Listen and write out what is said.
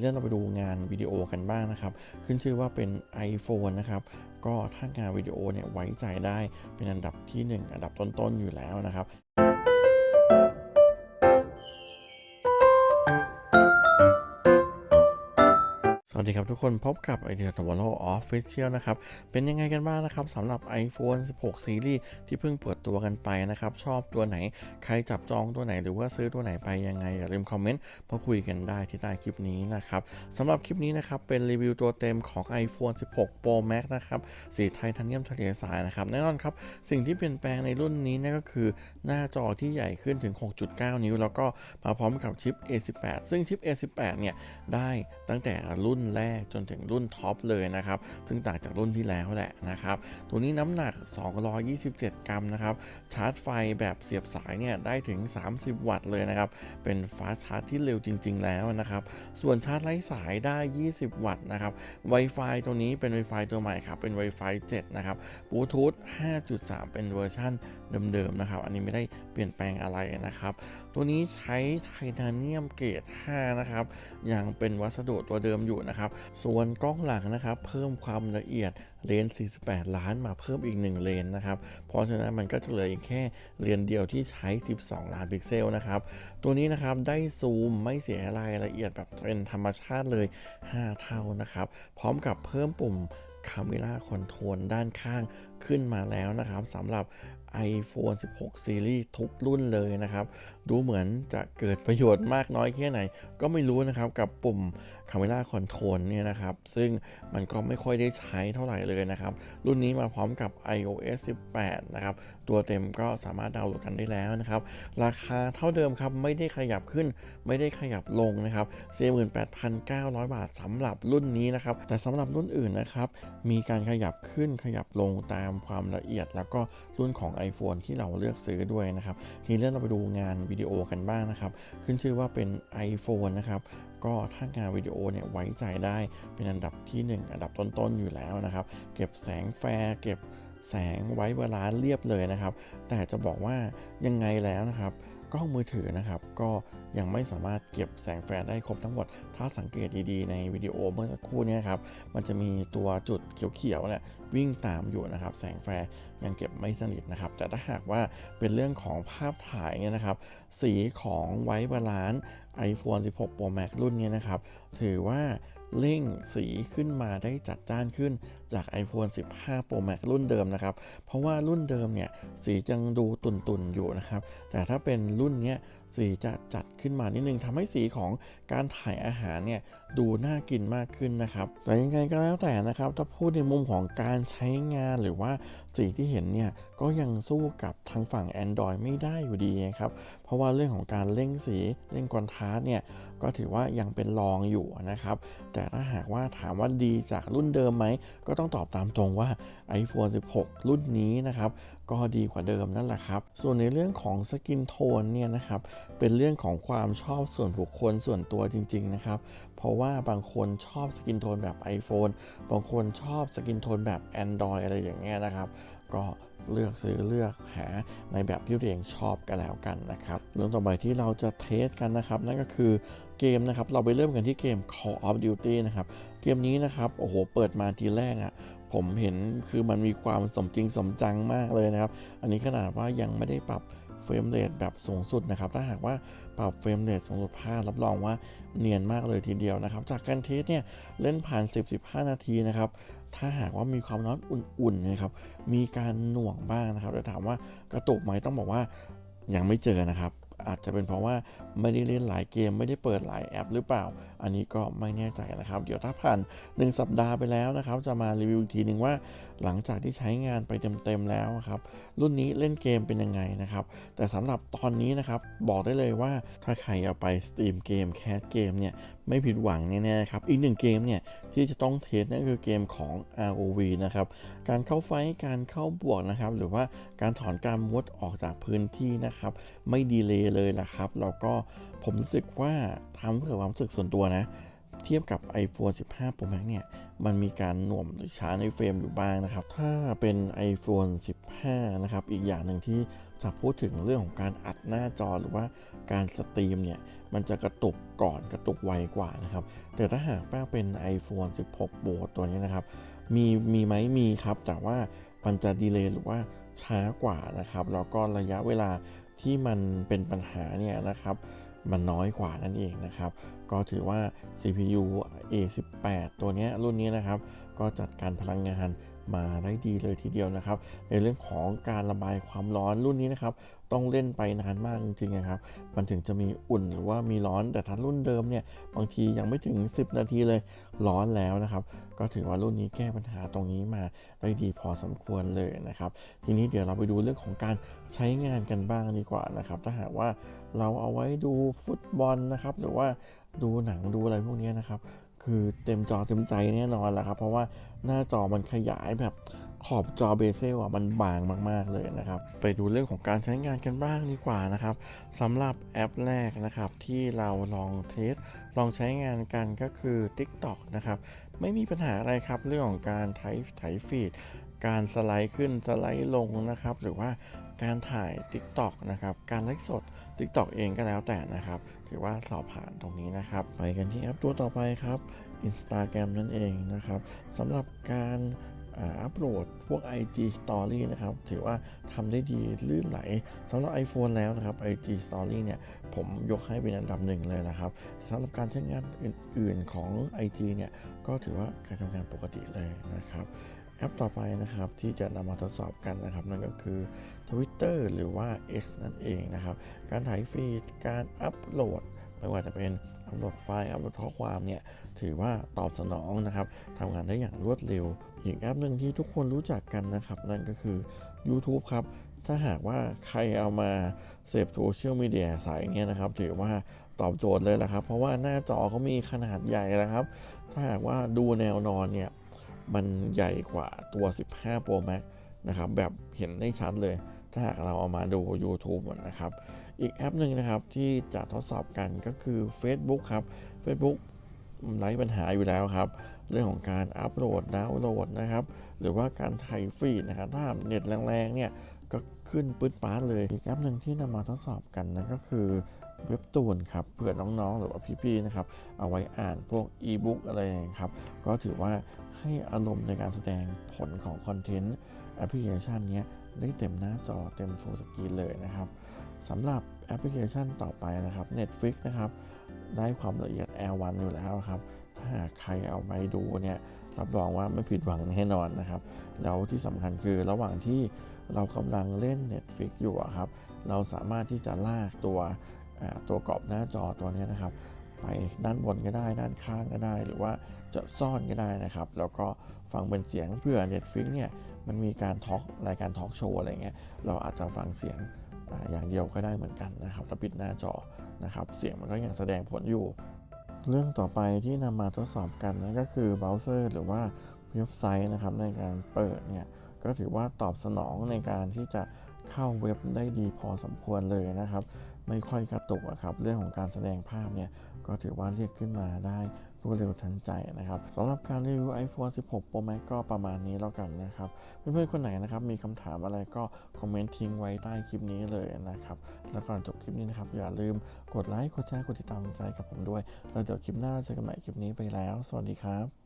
เรื่องเราไปดูงานวิดีโอกันบ้างนะครับ ขึ้นชื่อว่าเป็น iPhone นะครับ ก็ถ้างานวิดีโอเนี่ยไว้ใจได้เป็นอันดับที่ 1 อันดับต้นๆอยู่แล้วนะครับ วัสดีครับทุกคนพบกับไอเดียทวโลออฟฟิเชียลนะครับ เป็นยังไงกันบ้างนะครับสำหรับ iPhone 16ซีรีส์ที่เพิ่งเปิดตัวกันไปนะครับ ชอบตัวไหนใครจับจองตัวไหนหรือว่าซื้อตัวไหนไปยังไง อย่าลืมคอมเมนต์มาคุยกันได้ที่ใต้คลิปนี้นะครับสำหรับคลิปนี้นะครับ เป็นรีวิวตัวเต็มของ iPhone 16 Pro Max นะครับสีไทเทเนียมทะเลทรายนะครับแน่นอนครับ สิ่งที่เปลี่ยนแปลงในรุ่นนี้นั่นก็คือหน้าจอที่ใหญ่ขึ้นถึง 6.9 นิ้ว แล้วก็มาพร้อมกับชิป A18 ซึ่งชิป A18 เนี่ยได้ตั้งแต่รุ่นแรกจนถึงรุ่นท็อปเลยนะครับ ซึ่งต่างจากรุ่นที่แล้วแหละนะครับ ตัวนี้น้ำหนัก 227 กรัมนะครับ ชาร์จไฟแบบเสียบสายเนี่ยได้ถึง 30 วัตต์เลยนะครับ เป็นฟาสชาร์จที่เร็วจริง ๆ แล้วนะครับ ส่วนชาร์จไร้สายได้ 20 วัตต์นะครับ Wi-Fi ตัวนี้เป็น Wi-Fi ตัวใหม่ครับ เป็น Wi-Fi 7 นะครับบลูทูธ5.3 เป็นเวอร์ชันเดิมๆนะครับ อันนี้ไม่ได้เปลี่ยนแปลงอะไรนะครับ ตัวนี้ใช้ไทเทเนียมเกรด5นะครับ ยังเป็นวัสดุตัวเดิมอยู่นะครับส่วนกล้องหลังนะครับ เพิ่มความละเอียดเลนส์ 48 ล้านมาเพิ่มอีก 1 เลนส์นะครับ เพราะฉะนั้นมันก็จะเหลืออีกแค่เลนส์เดียวที่ใช้ 12 ล้านพิกเซลนะครับ ตัวนี้นะครับได้ซูมไม่เสียรายละเอียดแบบเป็นธรรมชาติเลย 5 เท่านะครับ พร้อมกับเพิ่มปุ่ม Camera Control ด้านข้างขึ้นมาแล้วนะครับสำหรับ iPhone 16 Series ทุกรุ่นเลยนะครับ ดูเหมือนจะเกิดประโยชน์มากน้อยแค่ไหน ก็ไม่รู้นะครับกับปุ่ม Camera Control เนี่ยนะครับ ซึ่งมันก็ไม่ค่อยได้ใช้เท่าไหร่เลยนะครับ รุ่นนี้มาพร้อมกับ iOS 18 นะครับ ตัวเต็มก็สามารถดาวน์โหลดกันได้แล้วนะครับ ราคาเท่าเดิมครับ ไม่ได้ขยับขึ้น ไม่ได้ขยับลงนะครับ 48,900 บาทสำหรับรุ่นนี้นะครับ แต่สำหรับรุ่นอื่นนะครับ มีการขยับขึ้นขยับลงตามความละเอียด แล้วก็รุ่นของ iPhone ที่เราเลือกซื้อด้วยนะครับ ทีนี้เราไปดูงานวิดีโอกันบ้างนะครับ ขึ้นชื่อว่าเป็น iPhone นะครับ ก็ถ้างานวิดีโอเนี่ยไว้ใจได้เป็นอันดับที่ 1 อันดับต้นๆอยู่แล้วนะครับ เก็บแสงแฟร์เก็บแสงไว้เวลาเรียบเลยนะครับ แต่จะบอกว่ายังไงแล้วนะครับกล้องมือถือนะครับก็ยังไม่สามารถเก็บแสงแฟร์ได้ครบทั้งหมด ถ้าสังเกตดีๆในวิดีโอเมื่อสักครู่นี้ครับมันจะมีตัวจุดเขียวๆเนี่ยวิ่งตามอยู่นะครับ แสงแฟร์ยังเก็บไม่สนิทนะครับ แต่ถ้าหากว่าเป็นเรื่องของภาพถ่ายเนี่ยนะครับ สีของไวท์บาลานซ์ iPhone 16 Pro Max รุ่นนี้นะครับ ถือว่าเร่งสีขึ้นมาได้จัดจ้านขึ้นจาก iPhone 15 Pro Max รุ่นเดิมนะครับ เพราะว่ารุ่นเดิมเนี่ยสียังดูตุ่นๆอยู่นะครับ แต่ถ้าเป็นรุ่นเนี้ย สีจะจัดขึ้นมานิดนึงทำให้สีของการถ่ายอาหารเนี่ยดูน่ากินมากขึ้นนะครับ แต่ยังไงก็แล้วแต่นะครับ ถ้าพูดในมุมของการใช้งานหรือว่าสีที่เห็นเนี่ยก็ยังสู้กับทางฝั่ง Android ไม่ได้อยู่ดีครับ เพราะว่าเรื่องของการเล่งสีเล่งคอนทราสต์เนี่ยก็ถือว่ายังเป็นรองอยู่นะครับ แต่ถ้าหากว่าถามว่าดีจากรุ่นเดิมไหม ก็ต้องตอบตามตรงว่า iPhone 16 รุ่นนี้นะครับ ก็ดีกว่าเดิมนั่นแหละครับ ส่วนในเรื่องของสกินโทนเนี่ยนะครับเป็นเรื่องของความชอบส่วนบุคคลส่วนตัวจริง ๆ นะครับ เพราะว่าบางคนชอบสกินโทนแบบ iPhone บางคนชอบสกินโทนแบบ Android อะไรอย่างเงี้ยนะครับ ก็เลือกซื้อเลือกหาในแบบที่ตัวเองชอบกันแล้วกันนะครับ เรื่องต่อไปที่เราจะเทสกันนะครับ นั่นก็คือเกมนะครับ เราไปเริ่มกันที่เกม Call of Duty นะครับ เกมนี้นะครับ โอ้โห เปิดมาทีแรกอะ่ะผมเห็นคือมันมีความสมจริงสมจังมากเลยนะครับ อันนี้ขนาดว่ายังไม่ได้ปรับ เฟรมเรทแบบสูงสุดนะครับ ถ้าหากว่าปรับเฟรมเรทสูงสุดพลาดรับรองว่าเนียนมากเลยทีเดียวนะครับ จากการเทสเนี่ยเล่นผ่าน 10-15 นาทีนะครับ ถ้าหากว่ามีความร้อนอุ่นๆนะครับ มีการหน่วงบ้างนะครับแต่ถามว่ากระตุกไหมต้องบอกว่ายังไม่เจอนะครับ อาจจะเป็นเพราะว่าไม่ได้เล่นหลายเกมไม่ได้เปิดหลายแอปหรือเปล่า อันนี้ก็ไม่แน่ใจนะครับ เดี๋ยวถ้าผ่าน 1 สัปดาห์ไปแล้วนะครับ จะมารีวิวอีกทีหนึ่งว่า หลังจากที่ใช้งานไปเต็มๆแล้วครับ รุ่นนี้เล่นเกมเป็นยังไงนะครับ แต่สำหรับตอนนี้นะครับบอกได้เลยว่าถ้าใครเอาไปสตรีมเกมแคสเกมเนี่ยไม่ผิดหวังแน่ๆครับอีกหนึ่งเกมเนี่ยที่จะต้องเทสนั่นคือเกมของ ROV นะครับการเข้าไฟท์การเข้าบวกนะครับหรือว่าการถอนการมดออกจากพื้นที่นะครับไม่ดีเลยเลยละครับ แล้วก็ผมรู้สึกว่าทำเพื่อความรู้สึกส่วนตัวนะ เทียบกับ iPhone 15 Pro Max เนี่ย มันมีการหน่วมหรือช้าในเฟรมอยู่บ้างนะครับ ถ้าเป็น iPhone 15 นะครับ อีกอย่างหนึ่งที่จะพูดถึงเรื่องของการอัดหน้าจอหรือว่าการสตรีมเนี่ย มันจะกระตุกก่อนกระตุกไวกว่านะครับ แต่ถ้าหากว่าเป็น iPhone 16 Pro ตัวนี้นะครับ มีมีไหมมีครับ แต่ว่ามันจะดีเลย์หรือว่าช้ากว่านะครับ แล้วก็ระยะเวลา ที่มันเป็นปัญหาเนี่ยนะครับมันน้อยกว่านั่นเองนะครับ ก็ถือว่า CPU A18 ตัวนี้รุ่นนี้นะครับ ก็จัดการพลังงาน มาได้ดีเลยทีเดียวนะครับ ในเรื่องของการระบายความร้อนรุ่นนี้นะครับต้องเล่นไปนานมากจริงๆนะครับ มันถึงจะมีอุ่นหรือว่ามีร้อน แต่ถ้ารุ่นเดิมเนี่ย บางทียังไม่ถึง 10 นาทีเลยร้อนแล้วนะครับ ก็ถือว่ารุ่นนี้แก้ปัญหาตรงนี้มาได้ดีพอสมควรเลยนะครับ ทีนี้เดี๋ยวเราไปดูเรื่องของการใช้งานกันบ้างดีกว่านะครับ ถ้าหากว่าเราเอาไว้ดูฟุตบอลนะครับ หรือว่าดูหนังดูอะไรพวกนี้นะครับ คือเต็มจอเต็มใจแน่นอนแหละครับ เพราะว่าหน้าจอมันขยายแบบขอบจอเบเซลอะมันบางมาก ๆ เลยนะครับ ไปดูเรื่องของการใช้งานกันบ้างดีกว่านะครับสำหรับแอปแรกนะครับที่เราลองเทส ลองใช้งานกันก็คือ TikTok นะครับ ไม่มีปัญหาอะไรครับเรื่องของการไถไถฟีดการสไลด์ขึ้นสไลด์ลงนะครับ หรือว่าการถ่าย TikTok นะครับ การไลฟ์สด TikTok เองก็แล้วแต่นะครับ ถือว่าสอบผ่านตรงนี้นะครับ ไปกันที่แอปตัวต่อไปครับ Instagram นั่นเองนะครับสำหรับการอัปโหลดพวก IG Story นะครับ ถือว่าทำได้ดีลื่นไหลสำหรับ iPhone แล้วนะครับ IG Story เนี่ย ผมยกให้เป็นอันดับหนึ่งเลยนะครับสำหรับการใช้งานอื่นๆของ IG เนี่ย ก็ถือว่าการทำงานปกติเลยนะครับ แอปต่อไปนะครับที่จะนำมาทดสอบกันนะครับ นั่นก็คือ Twitter หรือว่า X นั่นเองนะครับ การถ่ายฟีดการอัปโหลดไม่ว่าจะเป็นอัปโหลดไฟล์อัปโหลดข้อความเนี่ยถือว่าตอบสนองนะครับทำงานได้อย่างรวดเร็ว อีกแอปหนึ่งที่ทุกคนรู้จักกันนะครับ นั่นก็คือ YouTube ครับถ้าหากว่าใครเอามาเสพโซเชียลมีเดียสายเนี้ยนะครับ ถือว่าตอบโจทย์เลยแหละครับ เพราะว่าหน้าจอเขามีขนาดใหญ่แล้วครับ ถ้าหากว่าดูแนวนอนเนี่ย มันใหญ่กว่าตัว 15 Pro Max นะครับแบบเห็นได้ชัดเลย ถ้าหากเราเอามาดู YouTube นะครับ อีกแอปหนึ่งนะครับที่จะทดสอบกันก็คือ Facebook ครับ Facebook ไร้ปัญหาอยู่แล้วครับ เรื่องของการอัปโหลดดาวน์โหลดนะครับ หรือว่าการถ่ายฟีนะครับถ้าเน็ตแรงๆเนี่ยก็ขึ้นปื๊ดป๊าดเลยอีกแอปหนึ่งที่นำมาทดสอบกันนั่นก็คือ เว็บตูนครับเผื่อน้องๆ หรือว่าพี่ๆนะครับเอาไว้อ่านพวกอีบุ๊กอะไรอย่างนี้ครับก็ถือว่าให้อารมณ์ในการแสดงผลของคอนเทนต์แอปพลิเคชันนี้ได้เต็มหน้าจอเต็มฟูลสกรีนเลยนะครับสำหรับแอปพลิเคชันต่อไปนะครับ Netflix นะครับได้ความละเอียด L1 อยู่แล้วครับถ้าใครเอาไปดูเนี่ยรับรองว่าไม่ผิดหวังแน่นอนนะครับแล้วที่สำคัญคือระหว่างที่เรากำลังเล่น Netflix อยู่ครับเราสามารถที่จะลากตัว ตัวกรอบหน้าจอตัวนี้นะครับ ไปด้านบนก็ได้ด้านข้างก็ได้ หรือว่าจะซ่อนก็ได้นะครับ แล้วก็ฟังเป็นเสียงเพื่อ Netflix เนี่ยมันมีการทอล์กรายการทอล์กโชว์อะไรเงี้ยเราอาจจะฟังเสียงอาอย่างเดียวก็ได้เหมือนกันนะครับแล้วปิดหน้าจอนะครับ เสียงมันก็ยังแสดงผลอยู่ เรื่องต่อไปที่นำมาทดสอบกันนั่นก็คือเบราว์เซอร์หรือว่าเว็บไซต์นะครับในการเปิดเนี่ยก็ถือว่าตอบสนองในการที่จะเข้าเว็บได้ดีพอสมควรเลยนะครับ ไม่ค่อยกระตุกอะครับเรื่องของการแสดงภาพเนี่ยก็ถือว่าเรียกขึ้นมาได้รวดเร็วทันใจนะครับสำหรับการรีวิว iPhone 16 Pro Max ก็ประมาณนี้แล้วกันนะครับ เพื่อนๆคนไหนนะครับมีคำถามอะไรก็คอมเมนต์ทิ้งไว้ใต้คลิปนี้เลยนะครับ แล้วก่อนจบคลิปนี้นะครับ อย่าลืมกดไลค์กดแชร์กดติดตามใจกับผมด้วย แล้วเดี๋ยวคลิปหน้าเจอกันใหม่คลิปนี้ไปแล้ว สวัสดีครับ